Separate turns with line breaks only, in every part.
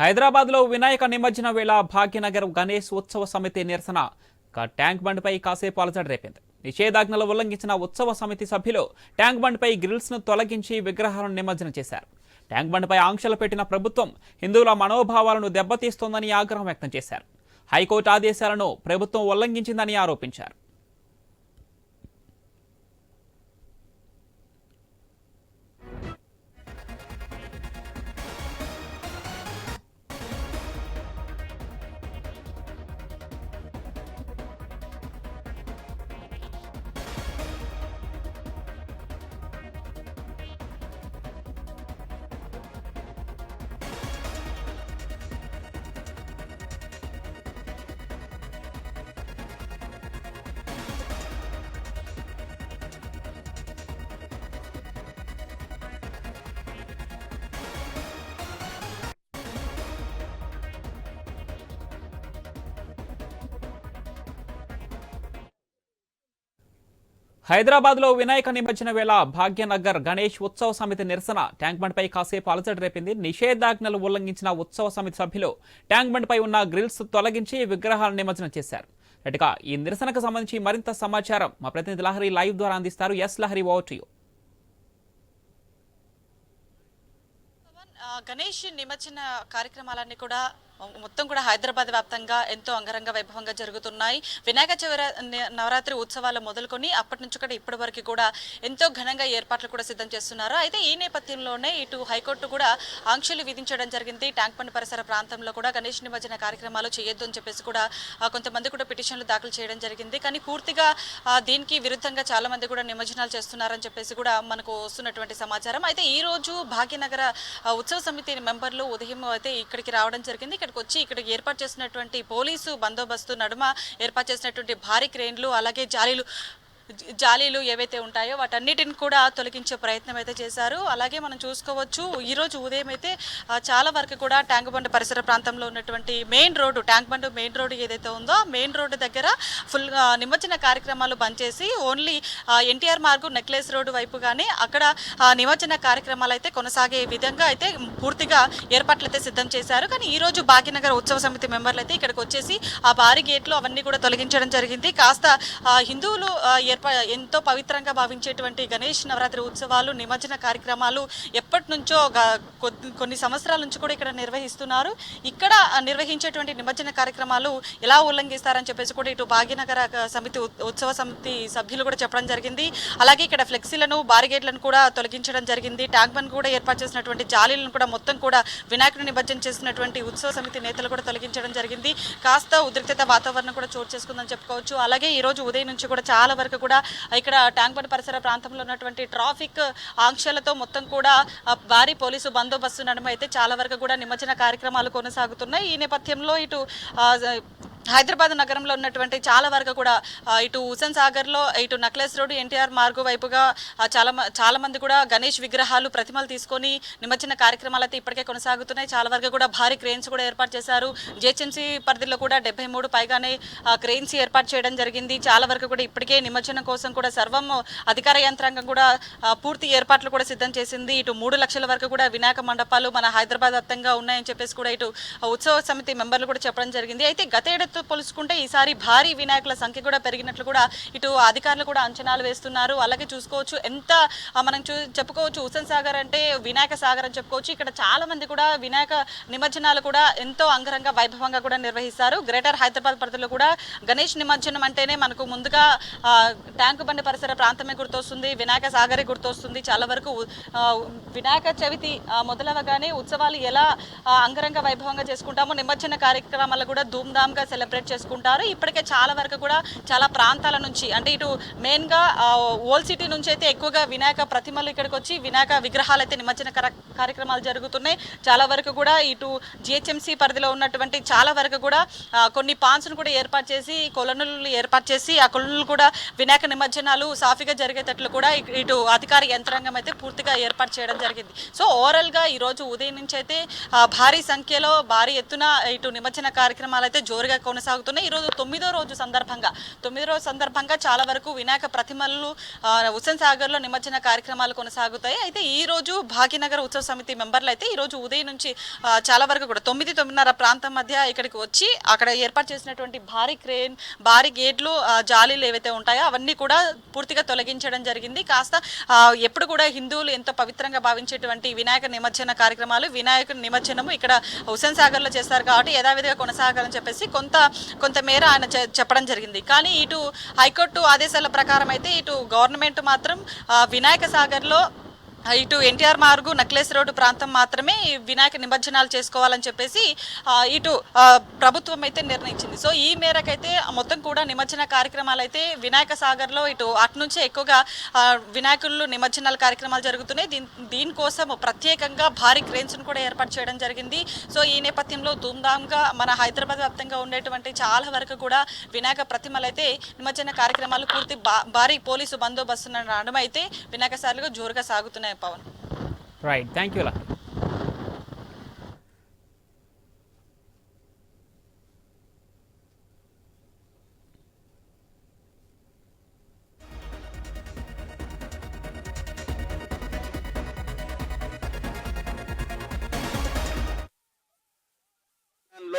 హైదరాబాద్లో వినాయక నిమజ్జన వేళ భాగ్యనగర్ గణేష్ ఉత్సవ సమితి నిరసన. ట్యాంక్ బండ్పై కాసేపు అలజడి రేపింది. నిషేధాజ్ఞలు ఉల్లంఘించిన ఉత్సవ సమితి సభ్యులు ట్యాంక్ బండ్పై గ్రిల్స్ను తొలగించి విగ్రహాలను నిమజ్జనం చేశారు. ట్యాంక్ బండ్పై ఆంక్షలు పెట్టిన ప్రభుత్వం హిందువుల మనోభావాలను దెబ్బతీస్తోందని ఆగ్రహం వ్యక్తం చేశారు. హైకోర్టు ఆదేశాలను ప్రభుత్వం ఉల్లంఘించిందని ఆరోపించారు. హైదరాబాద్లో వినాయక నిమజ్జన వేళ భాగ్యనగర్ గణేష్ ఉత్సవ సమితి నిరసన. ట్యాంక్ బండ్పై కాసేపు అలజడి రేపింది. నిషేధాజ్ఞలు ఉల్లంఘించిన ఉత్సవ సమితి సభ్యులు ట్యాంక్ బండ్పై ఉన్న గ్రిల్స్ తొలగించి విగ్రహాలను నిమజ్జనం చేశారు. ఇటుగా ఈ నిరసనకు సంబంధించి మరింత సమాచారం మా ప్రతినిధి లహరి లైవ్ ద్వారా అందిస్తారు. Yes Lahari
over you. Ganesh నిమజ్జన కార్యక్రమాలన్నీ కూడా మొత్తం కూడా హైదరాబాద్ వ్యాప్తంగా ఎంతో అంగరంగ వైభవంగా జరుగుతున్నాయి. వినాయక చవిర నవరాత్రి ఉత్సవాలు మొదలుకొని అప్పటి నుంచి కూడా ఇప్పటి వరకు కూడా ఎంతో ఘనంగా ఏర్పాట్లు కూడా సిద్ధం చేస్తున్నారు. అయితే ఈ నేపథ్యంలోనే ఇటు హైకోర్టు కూడా ఆంక్షలు విధించడం జరిగింది. ట్యాంక్ బండ్ పరిసర ప్రాంతంలో కూడా గణేష్ నిమజ్జన కార్యక్రమాలు చేయొద్దు అని చెప్పేసి కూడా కొంతమంది కూడా పిటిషన్లు దాఖలు చేయడం జరిగింది. కానీ పూర్తిగా దీనికి విరుద్ధంగా చాలా మంది కూడా నిమజ్జనాలు చేస్తున్నారని చెప్పేసి కూడా మనకు వస్తున్నటువంటి సమాచారం. అయితే ఈ రోజు భాగ్యనగర ఉత్సవ సమితి మెంబర్లు ఉదయం అయితే ఇక్కడికి రావడం జరిగింది. ఇక్కడ ఇక్కడికి వచ్చి ఇక్కడికి ఏర్పాటు చేసినటువంటి పోలీసు బందోబస్తు నడుమ ఏర్పాటు చేసినటువంటి భారీ క్రేన్లు అలాగే జాలీలు. జాలీలు ఏవైతే ఉంటాయో వాటన్నిటిని కూడా తొలగించే ప్రయత్నం అయితే చేశారు. అలాగే మనం చూసుకోవచ్చు ఈరోజు ఉదయం అయితే చాలా వరకు కూడా ట్యాంక్ బండ్ పరిసర ప్రాంతంలో ఉన్నటువంటి main road tank bund main road ఏదైతే ఉందో మెయిన్ రోడ్డు దగ్గర ఫుల్ నిమజ్జన కార్యక్రమాలు బంద్ చేసి only NTR Marg necklace road వైపు కానీ అక్కడ నిమజ్జన కార్యక్రమాలు అయితే కొనసాగే విధంగా అయితే పూర్తిగా ఏర్పాట్లు అయితే సిద్ధం చేశారు. కానీ ఈరోజు భాగ్యనగర్ ఉత్సవ సమితి మెంబర్లు అయితే ఇక్కడికి వచ్చేసి ఆ భారీ గేట్లు అవన్నీ కూడా తొలగించడం జరిగింది. కాస్త హిందువులు ఆ, ఏర్ప ఎంతో పవిత్రంగా భావించేటువంటి గణేష్ నవరాత్రి ఉత్సవాలు నిమజ్జన కార్యక్రమాలు ఎప్పటి నుంచో గ- కొద్ది- కొన్ని సంవత్సరాల నుంచి కూడా ఇక్కడ నిర్వహిస్తున్నారు. ఇక్కడ నిర్వహించేటువంటి నిమజ్జన కార్యక్రమాలు ఎలా ఉల్లంఘిస్తారని చెప్పేసి కూడా ఇటు భాగ్యనగర సమితి ఉత్- ఉత్సవ సమితి సభ్యులు కూడా చెప్పడం జరిగింది. అలాగే ఇక్కడ ఫ్లెక్సీలను బారిగేట్లను కూడా తొలగించడం జరిగింది. ట్యాంక్ బండ్ కూడా ఏర్పాటు చేసినటువంటి జాలీలను కూడా మొత్తం కూడా వినాయకుడు నిమజ్జనం చేసినటువంటి ఉత్సవ సమితి నేతలు కూడా తొలగించడం జరిగింది. కాస్త ఉద్రిక్తత వాతావరణం కూడా చోటు చేసుకుందని చెప్పుకోవచ్చు. అలాగే ఈ రోజు ఉదయం నుంచి కూడా చాలా వరకు కూడా ఇక్కడ ట్యాంక్ బండ్ పరిసర ప్రాంతంలో ఉన్నటువంటి ట్రాఫిక్ ఆంక్షలతో మొత్తం కూడా భారీ పోలీసు బందోబస్తు నడుమ అయితే చాలా వరకు కూడా నిమజ్జన కార్యక్రమాలు కొనసాగుతున్నాయి. ఈ నేపథ్యంలో ఇటు హైదరాబాద్ నగరంలో ఉన్నటువంటి చాలా వరకు కూడా ఇటు హుసన్ సాగర్లో ఇటు నక్లెస్ రోడ్ ఎన్టీఆర్ మార్గు వైపుగా చాలా మ- చాలా మంది కూడా గణేష్ విగ్రహాలు ప్రతిమలు తీసుకొని నిమజ్జన కార్యక్రమాలు అయితే ఇప్పటికే కొనసాగుతున్నాయి. చాలా వరకు కూడా భారీ క్రెయిన్స్ కూడా ఏర్పాటు చేశారు. జిహెచ్ఎంసీ పరిధిలో కూడా డెబ్బై మూడు పైగానే క్రెయిన్స్ ఏర్పాటు చేయడం జరిగింది. చాలా వరకు కూడా ఇప్పటికే నిమజ్జనం కోసం కూడా సర్వం అధికార యంత్రాంగం కూడా పూర్తి ఏర్పాట్లు కూడా సిద్ధం చేసింది. ఇటు మూడు లక్షల వరకు కూడా వినాయక మండపాలు మన హైదరాబాద్ వ్యాప్తంగా ఉన్నాయని చెప్పేసి కూడా ఇటు ఉత్సవ సమితి మెంబర్లు కూడా చెప్పడం జరిగింది. అయితే గత ఏడాదితో పోల్చుకుంటే ఈసారి భారీ వినాయకుల సంఖ్య కూడా పెరిగినట్లు కూడా ఇటు అధికారులు కూడా అంచనాలు వేస్తున్నారు. అలాగే చూసుకోవచ్చు ఎంత మనం చూ చెప్పుకోవచ్చు హుసేన్ సాగర్ అంటే వినాయక సాగర్ అని చెప్పుకోవచ్చు. ఇక్కడ చాలా మంది కూడా వినాయక నిమజ్జనాలు కూడా ఎంతో అంగరంగ వైభవంగా కూడా నిర్వహిస్తారు. గ్రేటర్ హైదరాబాద్ పరిధిలో కూడా గణేష్ నిమజ్జనం అంటేనే మనకు ముందుగా ట్యాంకు బండి పరిసర ప్రాంతమే గుర్తొస్తుంది. వినాయక సాగరే గుర్తొస్తుంది. చాలా వరకు వినాయక చవితి మొదలవగానే ఉత్సవాలు ఎలా అంగరంగ వైభవంగా చేసుకుంటామో నిమజ్జన కార్యక్రమాలు కూడా ధూమ్ధామ్గా సెలబ్రేట్ చేసుకుంటారు. ఇప్పటికే చాలా వరకు కూడా చాలా ప్రాంతాల నుంచి అంటే ఇటు మెయిన్గా ఓల్డ్ సిటీ నుంచి అయితే ఎక్కువగా వినాయక ప్రతిమలు ఇక్కడికి వచ్చి వినాయక విగ్రహాలు అయితే నిమజ్జన కార్యక్రమాలు జరుగుతున్నాయి. చాలా వరకు కూడా ఇటు జిహెచ్ఎంసీ పరిధిలో ఉన్నటువంటి చాలా వరకు కూడా కొన్ని పాన్స్ను కూడా ఏర్పాటు చేసి కొలనులు ఏర్పాటు చేసి ఆ కొలనులు కూడా వినాయక నిమజ్జనాలు సాఫీగా జరిగేటట్లు కూడా ఇటు అధికార యంత్రాంగం అయితే పూర్తిగా ఏర్పాటు చేయడం జరిగింది. సో ఓవరాల్గా ఈరోజు ఉదయం నుంచి అయితే భారీ సంఖ్యలో భారీ ఎత్తున ఇటు నిమజ్జన కార్యక్రమాలు అయితే జోరుగా కొనసాగుతున్నాయి. ఈరోజు తొమ్మిదో రోజు సందర్భంగా తొమ్మిదో రోజు సందర్భంగా చాలా వరకు వినాయక ప్రతిమలు హుస్సేన్ సాగర్లో నిమజ్జన కార్యక్రమాలు కొనసాగుతాయి. అయితే ఈ రోజు భాగ్యనగర్ ఉత్సవ సమితి మెంబర్లు అయితే ఈ రోజు ఉదయం నుంచి చాలా వరకు కూడా తొమ్మిది తొమ్మిదిన్నర ప్రాంతం మధ్య ఇక్కడికి వచ్చి అక్కడ ఏర్పాటు చేసినటువంటి భారీ క్రేన్ భారీ గేట్లు జాలీలు ఏవైతే ఉంటాయో అవన్నీ కూడా పూర్తిగా తొలగించడం జరిగింది. కాస్త ఎప్పుడు కూడా హిందువులు ఎంతో పవిత్రంగా భావించేటువంటి వినాయక నిమజ్జన కార్యక్రమాలు వినాయక నిమజ్జనము ఇక్కడ హుస్సేన్ సాగర్లో చేస్తారు కాబట్టి యథావిధిగా కొనసాగాలని చెప్పేసి కొంత కొంతమేర ఆయన చెప్పడం జరిగింది. కానీ ఇటు హైకోర్టు ఆదేశాల ప్రకారం అయితే ఇటు గవర్నమెంట్ మాత్రం వినాయక సాగర్లో ఇటు ఎన్టీఆర్ మార్గు నక్లెస్ రోడ్డు ప్రాంతం మాత్రమే వినాయక నిమజ్జనాలు చేసుకోవాలని చెప్పేసి ఇటు ప్రభుత్వం అయితే నిర్ణయించింది. సో ఈ మేరకైతే మొత్తం కూడా నిమజ్జన కార్యక్రమాలు అయితే వినాయక సాగర్లో ఇటు అటు నుంచే ఎక్కువగా వినాయకులు నిమజ్జనాల కార్యక్రమాలు జరుగుతున్నాయి. దీని దీనికోసం ప్రత్యేకంగా భారీ క్రేన్స్ను కూడా ఏర్పాటు చేయడం జరిగింది. సో ఈ నేపథ్యంలో ధూమ్ధామ్గా మన హైదరాబాద్ వ్యాప్తంగా ఉండేటువంటి చాలా వరకు కూడా వినాయక ప్రతిమలు అయితే నిమజ్జన కార్యక్రమాలు పూర్తి బా- భారీ పోలీసు బందోబస్తు రావడం అయితే వినాయక సార్లుగా జోరుగా సాగుతున్నాయి.
Right. Thank you, Allah.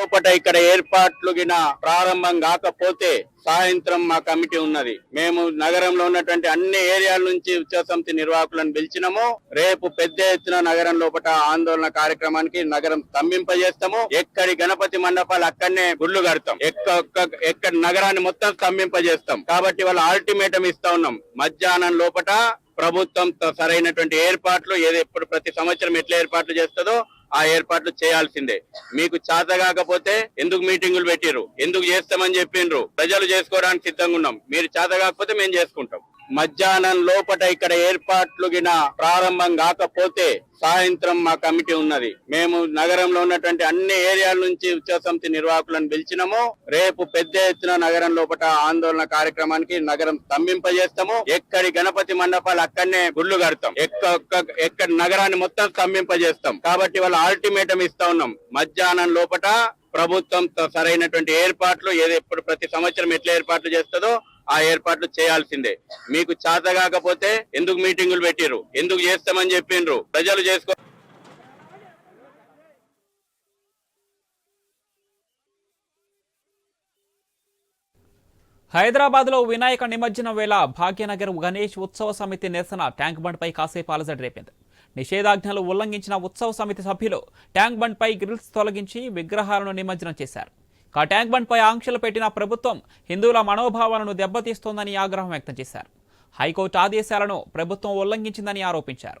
లోపట ఇక్కడ ఏర్పాట్లు గిన ప్రారంభం కాకపోతే సాయంత్రం మా కమిటీ ఉన్నది. మేము నగరంలో ఉన్నటువంటి అన్ని ఏరియాల నుంచి ఉత్సవ సమితి నిర్వాహకులను పిలిచినాము. రేపు పెద్ద ఎత్తున నగరం లోపట ఆందోళన కార్యక్రమానికి నగరం స్తంభింపజేస్తాము. ఎక్కడి గణపతి మండపాలు అక్కడనే గుళ్ళు కడతాం. ఎక్క ఎక్కడ నగరాన్ని మొత్తం స్తంభింపజేస్తాం. కాబట్టి వాళ్ళ ఆల్టిమేటం ఇస్తా ఉన్నాం. మధ్యాహ్నం లోపట ప్రభుత్వం సరైనటువంటి ఏర్పాట్లు ఏది ఎప్పుడు ప్రతి సంవత్సరం ఎట్లా ఏర్పాట్లు చేస్తుందో ఆ ఏర్పాట్లు చేయాల్సిందే. మీకు చేత కాకపోతే ఎందుకు మీటింగులు పెట్టిరు ఎందుకు చేస్తామని చెప్పిండ్రు? ప్రజలు చేసుకోవడానికి సిద్ధంగా ఉన్నాం. మీరు చేత కాకపోతే మేము చేసుకుంటాం. మధ్యాహ్నం లోపట ఇక్కడ ఏర్పాట్లు గిన ప్రారంభం కాకపోతే సాయంత్రం మా కమిటీ ఉన్నది. మేము నగరంలో ఉన్నటువంటి అన్ని ఏరియాల నుంచి ఉత్సవసమితి నిర్వాహకులను పిలిచినాము. రేపు పెద్ద ఎత్తున నగరం లోపట ఆందోళన కార్యక్రమానికి నగరం స్తంభింపజేస్తాము. ఎక్కడి గణపతి మండపాలు అక్కడనే గుళ్ళు కడతాం. ఎక్క ఎక్కడ నగరాన్ని మొత్తం స్తంభింపజేస్తాం. కాబట్టి వాళ్ళ ఆల్టిమేటం ఇస్తా ఉన్నాం. మధ్యాహ్నం లోపట ప్రభుత్వం సరైనటువంటి ఏర్పాట్లు ఏది ఎప్పుడు ప్రతి సంవత్సరం ఎట్లా ఏర్పాట్లు చేస్తుందో ఆ ఏర్పాట్లు చేయాల్సిందే. మీకు చేత కాకపోతే ఎందుకు మీటింగులు పెట్టిరు ఎందుకు చేస్తామని చెప్పిండ్రు? ప్రజలు చేసుకో
హైదరాబాద్లో వినాయక నిమజ్జనం వేళ భాగ్యనగర్ గణేష్ ఉత్సవ సమితి నిరసన ట్యాంక్ బండ్పై కాసేపు అలజడి రేపింది. నిషేధాజ్ఞలు ఉల్లంఘించిన ఉత్సవ సమితి సభ్యులు ట్యాంక్ బండ్పై గ్రిల్స్ తొలగించి విగ్రహాలను నిమజ్జనం చేశారు. ట్యాంక్ బండ్పై ఆంక్షలు పెట్టిన ప్రభుత్వం హిందువుల మనోభావాలను దెబ్బతీస్తోందని ఆగ్రహం వ్యక్తం చేశారు హైకోర్టు ఆదేశాలను ప్రభుత్వం ఉల్లంఘించిందని ఆరోపించారు